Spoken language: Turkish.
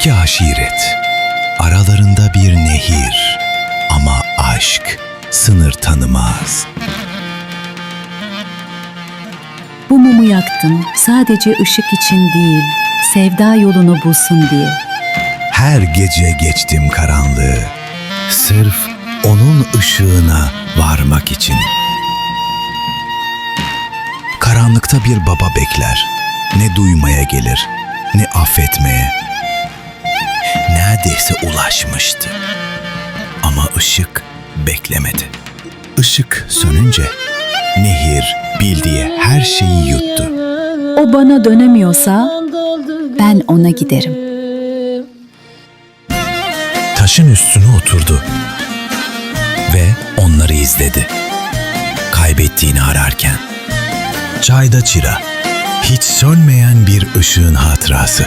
İki aşiret, aralarında bir nehir ama aşk sınır tanımaz. Bu mumu yaktım sadece ışık için değil, sevda yolunu bulsun diye. Her gece geçtim karanlığı, sırf onun ışığına varmak için. Karanlıkta bir baba bekler, ne duymaya gelir, ne affetmeye. Neredeyse ulaşmıştı. Ama ışık beklemedi. Işık sönünce nehir bildiği her şeyi yuttu. O bana dönemiyorsa ben ona giderim. taşın üstüne oturdu ve onları izledi. Kaybettiğini ararken. Çayda çıra, hiç sönmeyen bir ışığın hatırası.